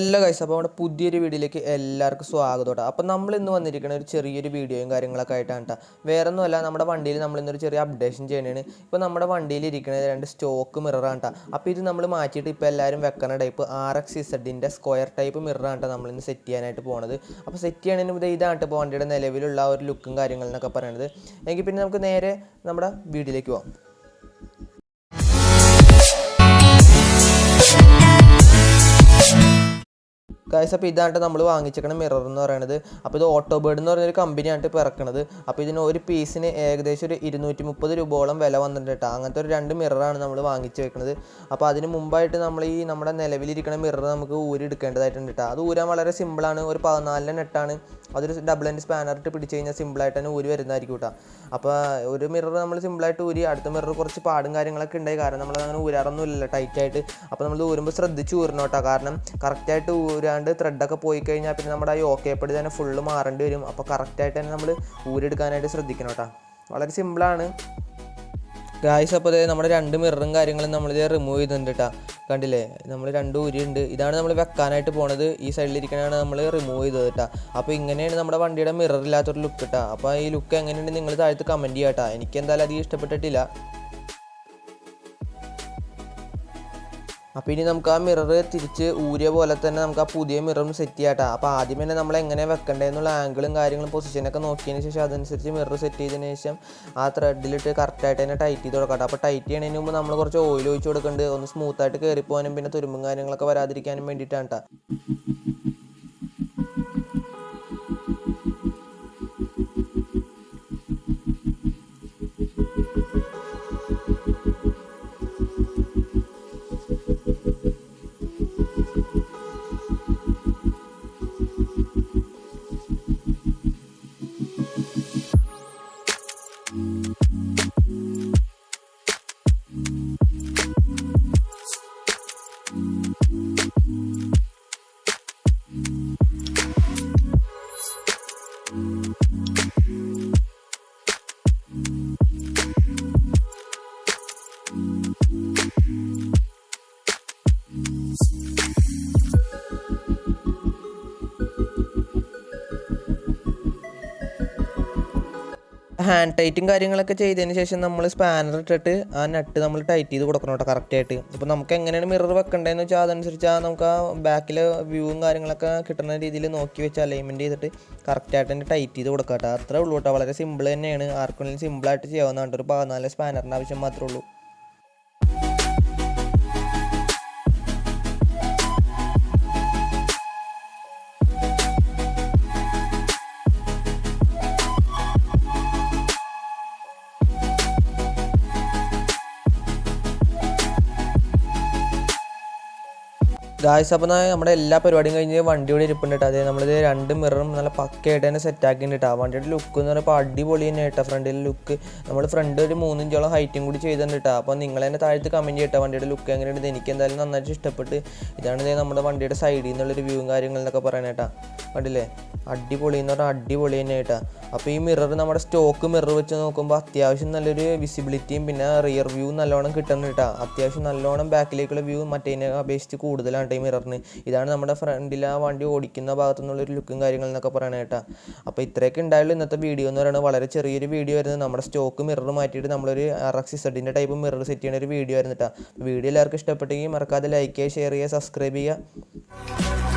എല്ലാ കൈസ് അപ്പോൾ നമ്മുടെ പുതിയൊരു വീഡിയോയിലേക്ക് എല്ലാവർക്കും സ്വാഗതം കേട്ടോ അപ്പോൾ നമ്മൾ ഇന്ന് വന്നിരിക്കുന്ന ഒരു ചെറിയൊരു വീഡിയോയും കാര്യങ്ങളൊക്കെ ആയിട്ടാണ് കേട്ടോ വേറെ ഒന്നുമല്ല നമ്മുടെ വണ്ടിയിൽ നമ്മൾ ഇന്നൊരു ചെറിയ അപ്ഡേഷൻ ചെയ്യണേണ്. ഇപ്പോൾ നമ്മുടെ വണ്ടിയിൽ ഇരിക്കുന്നത് രണ്ട് സ്റ്റോക്ക് മിററാണ് കേട്ടോ അപ്പോൾ ഇത് നമ്മൾ മാറ്റിയിട്ട് ഇപ്പോൾ എല്ലാവരും വെക്കുന്ന ടൈപ്പ് ആർ എക്സ് ഇസഡിന്റെ സ്ക്വയർ ടൈപ്പ് മിററാണ് കേട്ടോ നമ്മളിന്ന് സെറ്റ് ചെയ്യാനായിട്ട് പോണത്. അപ്പോൾ സെറ്റ് ചെയ്യണതിന് മുതൽ ഇതാണ് ഇപ്പോൾ വണ്ടിയുടെ നിലവിലുള്ള ഒരു ലുക്കും കാര്യങ്ങളെന്നൊക്കെ പറയണത്. എങ്കിൽ പിന്നെ നമുക്ക് നേരെ നമ്മുടെ വീഡിയോയിലേക്ക് പോകാം ഗായ്സ് അപ്പോൾ ഇതാണ് നമ്മൾ വാങ്ങിച്ചേക്കണ മിറർ എന്ന് പറയുന്നത് അപ്പോൾ ഇത് ഓട്ടോ ഓട്ടോബേർഡ് എന്ന് പറയുന്നൊരു കമ്പനിയാണ് ഇപ്പോൾ ഇറക്കുന്നത് അപ്പോൾ ഇതിന് ഒരു പീസിന് ഏകദേശം ഒരു ഇരുന്നൂറ്റി മുപ്പത് രൂപയോളം വില വന്നിട്ടുണ്ട് അങ്ങനത്തെ ഒരു രണ്ട് മിററാണ് നമ്മൾ വാങ്ങിച്ച് വെക്കുന്നത് അപ്പോൾ അതിന് മുമ്പായിട്ട് നമ്മൾ ഈ നമ്മുടെ നിലവിലിരിക്കുന്ന മിറർ നമുക്ക് ഊരി എടുക്കേണ്ടതായിട്ടുണ്ട് കേട്ടോ. അത് ഊരാൻ വളരെ സിമ്പിളാണ് ഒരു പതിനാലിന് നെട്ടാണ് അതൊരു ഡബിൾ എൻഡ് സ്പാനർ ഇട്ട് പിടിച്ച് കഴിഞ്ഞാൽ സിമ്പിളായിട്ട് തന്നെ ഊരി വരുന്നതായിരിക്കും കേട്ടോ അപ്പോൾ ഒരു മിറർ നമ്മൾ സിമ്പിളായിട്ട് ഊരി അടുത്ത മിറർ കുറച്ച് പാടും കാര്യങ്ങളൊക്കെ ഉണ്ടായി. കാരണം നമ്മൾ അങ്ങനെ ഊരാറൊന്നും ഇല്ലല്ലോ ടൈറ്റായിട്ട് അപ്പോൾ നമ്മൾ ഊരുമ്പോൾ ശ്രദ്ധിച്ച് ഊരണം കേട്ടോ കാരണം കറക്റ്റായിട്ട് ഊരാണ്ട് ത്രെഡൊക്കെ പോയി കഴിഞ്ഞാൽ പിന്നെ നമ്മുടെ ഈ പടി തന്നെ ഫുള്ള് മാറേണ്ടി വരും. അപ്പോൾ കറക്റ്റായിട്ട് തന്നെ നമ്മൾ ഊരെടുക്കാനായിട്ട് ശ്രദ്ധിക്കണം കേട്ടോ വളരെ സിമ്പിളാണ് ഗായ്സ് അപ്പോൾ അതായത് നമ്മുടെ രണ്ട് മിററും കാര്യങ്ങളും നമ്മളിത് റിമൂവ് ചെയ്തിട്ടുണ്ട് കേട്ടോ കണ്ടില്ലേ? നമ്മൾ രണ്ട് ഉരിയുണ്ട്. ഇതാണ് നമ്മൾ വെക്കാനായിട്ട് പോണത്. ഈ സൈഡിലിരിക്കണതാണ് നമ്മൾ റിമൂവ് ചെയ്തത് കേട്ടോ അപ്പോൾ ഇങ്ങനെയാണ് നമ്മുടെ വണ്ടിയുടെ മിറർ ഇല്ലാത്തൊരു ലുക്ക് കേട്ടോ അപ്പോൾ ഈ ലുക്ക് എങ്ങനെയുണ്ട് നിങ്ങൾ താഴത്ത് കമന്റ് ചെയ്യാം കേട്ടോ എനിക്ക് എന്തായാലും അധികം ഇഷ്ടപ്പെട്ടിട്ടില്ല. അപ്പോൾ ഇനി നമുക്ക് ആ മിറർ തിരിച്ച് ഊരിയ പോലെ തന്നെ നമുക്ക് ആ പുതിയ മിററും സെറ്റ് ചെയ്യാട്ടോ. അപ്പോൾ ആദ്യം തന്നെ നമ്മൾ എങ്ങനെ വെക്കേണ്ടതെന്നുള്ള ആംഗിളും കാര്യങ്ങളും പൊസിഷനൊക്കെ നോക്കിയതിന് ശേഷം അതനുസരിച്ച് മിറർ സെറ്റ് ചെയ്തതിന് ശേഷം ആ ത്രെഡിലിട്ട് കറക്റ്റായിട്ട് തന്നെ ടൈറ്റ് ചെയ്ത് കൊടുക്കാം അപ്പോൾ ടൈറ്റ് ചെയ്യണതിന് മുമ്പ് നമ്മൾ കുറച്ച് ഓയിൽ ഒഴിച്ച് കൊടുക്കേണ്ടത് ഒന്ന് സ്മൂത്തായിട്ട് കയറിപ്പോകാനും പിന്നെ തുരുമ്പും കാര്യങ്ങളൊക്കെ വരാതിരിക്കാനും വേണ്ടിയിട്ടാണ് കേട്ടോ ഹാൻഡ് ടൈറ്റും കാര്യങ്ങളൊക്കെ ചെയ്തതിന് ശേഷം നമ്മൾ സ്പാനർ ഇട്ടിട്ട് ആ നട്ട് നമ്മൾ ടൈറ്റ് ചെയ്ത് കൊടുക്കണം കേട്ടോ കറക്റ്റായിട്ട് അപ്പോൾ നമുക്ക് എങ്ങനെയാണ് മിറർ വെക്കേണ്ടതെന്ന് വെച്ചാൽ അതനുസരിച്ച് ആ നമുക്ക് ആ ബാക്കിലെ വ്യൂവും കാര്യങ്ങളൊക്കെ കിട്ടുന്ന രീതിയിൽ നോക്കി വെച്ച് അലൈൻമെന്റ് ചെയ്തിട്ട് കറക്റ്റായിട്ട് തന്നെ ടൈറ്റ് ചെയ്ത് കൊടുക്കാം കേട്ടോ അത്രേ ഉള്ളൂ കേട്ടോ വളരെ സിമ്പിൾ തന്നെയാണ്. ആർക്കും സിമ്പിളായിട്ട് ചെയ്യാവുന്നതാണ് ഒരു പതിനാല് സ്പാനറിന്റെ ആവശ്യം മാത്രമേ ഉള്ളൂ. ഗായ്സ് അപ്പോൾ നമ്മുടെ എല്ലാ പരിപാടിയും കഴിഞ്ഞ് വണ്ടി കൂടി ഇരിപ്പുണ്ട് കേട്ടോ. അതായത് നമ്മളിത് രണ്ട് മിററും നല്ല പക്കയായിട്ട് തന്നെ സെറ്റ് വണ്ടിയുടെ ലുക്ക് എന്ന് പറയുമ്പോൾ അടിപൊളി തന്നെ കേട്ടോ ഫ്രണ്ടിലെ ലുക്ക് നമ്മൾ ഫ്രണ്ട് ഒരു മൂന്നിഞ്ചോളം ഹൈറ്റും കൂടി ചെയ്തിട്ടുണ്ട് അപ്പോൾ നിങ്ങൾ തന്നെ താഴത്ത് കമന്റ് ചെയ്യട്ടോ വണ്ടിയുടെ ലുക്ക് എങ്ങനെയുണ്ട്. എനിക്ക് എന്തായാലും നന്നായിട്ട് ഇഷ്ടപ്പെട്ട് ഇതാണ് ഇതേ നമ്മുടെ വണ്ടിയുടെ സൈഡിൽ നിന്നുള്ളൊരു വ്യൂവും കാര്യങ്ങളെന്നൊക്കെ പറയണേട്ടാ കണ്ടില്ലേ? അടിപൊളി എന്ന് പറഞ്ഞാൽ അടിപൊളി തന്നെ കേട്ടോ. അപ്പോൾ ഈ മിറർ നമ്മുടെ സ്റ്റോക്ക് മിറർ വെച്ച് നോക്കുമ്പോൾ അത്യാവശ്യം നല്ലൊരു വിസിബിലിറ്റിയും പിന്നെ റിയർ വ്യൂ നല്ലോണം കിട്ടുന്നുണ്ട് കേട്ടോ. അത്യാവശ്യം നല്ലോണം ബാക്കിലേക്കുള്ള വ്യൂ മറ്റേതിനെ അപേക്ഷിച്ച് കൂടുതലാണ് ഈ മിററിന് ഇതാണ് നമ്മുടെ ഫ്രണ്ടിൽ ആ വണ്ടി ഓടിക്കുന്ന ഭാഗത്തു നിന്നുള്ളൊരു ലുക്കും കാര്യങ്ങളെന്നൊക്കെ പറയണ കേട്ടോ. അപ്പോൾ ഇത്രയൊക്കെ ഉണ്ടായുള്ളൂ ഇന്നത്തെ വീഡിയോ എന്ന് പറയുന്നത്. വളരെ ചെറിയൊരു വീഡിയോ ആയിരുന്നു. നമ്മുടെ സ്റ്റോക്ക് മിറർ മാറ്റിയിട്ട് നമ്മളൊരു ആർ എക്സ് ഇസഡിന്റെ ടൈപ്പ് മിറർ സെറ്റ് ചെയ്യുന്ന ഒരു വീഡിയോ ആയിരുന്നു കേട്ടോ. വീഡിയോ എല്ലാവർക്കും ഇഷ്ടപ്പെട്ടെങ്കിൽ മറക്കാതെ ലൈക്ക് ചെയ്യുക ഷെയർ ചെയ്യുക സബ്സ്ക്രൈബ് ചെയ്യുക.